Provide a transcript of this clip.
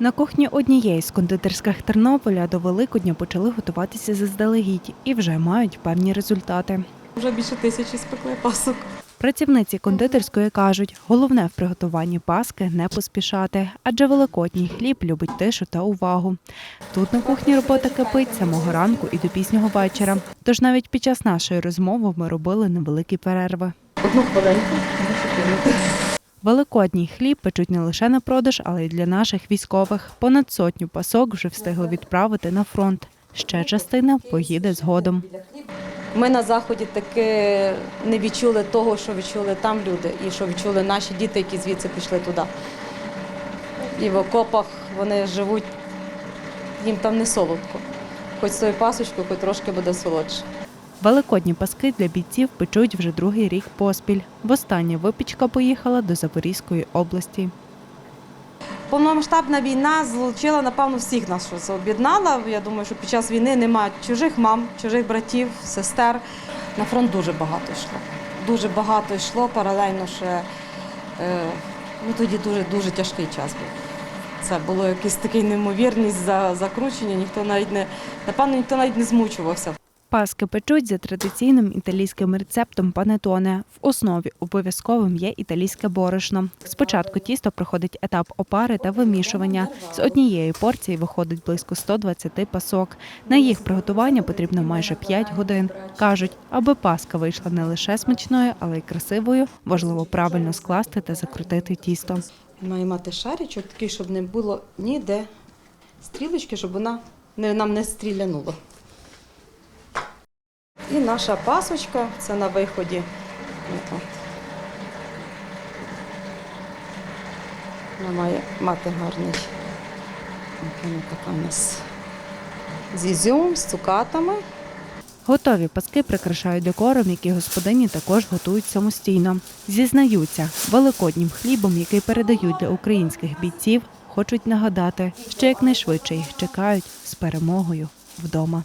На кухні однієї з кондитерських Тернополя до Великодня почали готуватися заздалегідь і вже мають певні результати. Вже більше тисячі спекли пасок. Працівниці кондитерської кажуть, головне в приготуванні паски не поспішати, адже великодній хліб любить тишу та увагу. Тут на кухні робота кипить самого ранку і до пізнього вечора. Тож навіть під час нашої розмови ми робили невеликі перерви. Одну хвилинку. Великодній хліб печуть не лише на продаж, але й для наших військових. Понад сотню пасок вже встигли відправити на фронт. Ще частина поїде згодом. Ми на заході таки не відчули того, що відчули там люди, і що відчули наші діти, які звідси пішли туди. І в окопах вони живуть, їм там не солодко. Хоч з тою пасочкою, хоч трошки буде солодше. Великодні паски для бійців печуть вже другий рік поспіль. Востаннє випічка поїхала до Запорізької області. Повномасштабна війна злучила, напевно, всіх нас щось об'єднала. Я думаю, що під час війни немає чужих мам, чужих братів, сестер. На фронт дуже багато йшло. Дуже багато йшло, паралельно ще е, ну, тоді дуже, дуже тяжкий час був. Це було якась така неймовірність за закручення, ніхто навіть не, напевно, ніхто навіть не змучувався. Паски печуть за традиційним італійським рецептом панетоне. В основі обов'язковим є італійське борошно. Спочатку тісто проходить етап опари та вимішування. З однієї порції виходить близько 120 пасок. На їх приготування потрібно майже 5 годин. Кажуть, аби паска вийшла не лише смачною, але й красивою, важливо правильно скласти та закрутити тісто. Має мати шаричок такий, щоб не було ніде стрілочки, щоб вона нам не стрілянула. І наша пасочка, це на виході. Вона має мати гарний. Вона така у нас з ізюм, з цукатами. Готові паски прикрашають декором, які господині також готують самостійно. Зізнаються, великоднім хлібом, який передають для українських бійців, хочуть нагадати, що якнайшвидше їх чекають з перемогою вдома.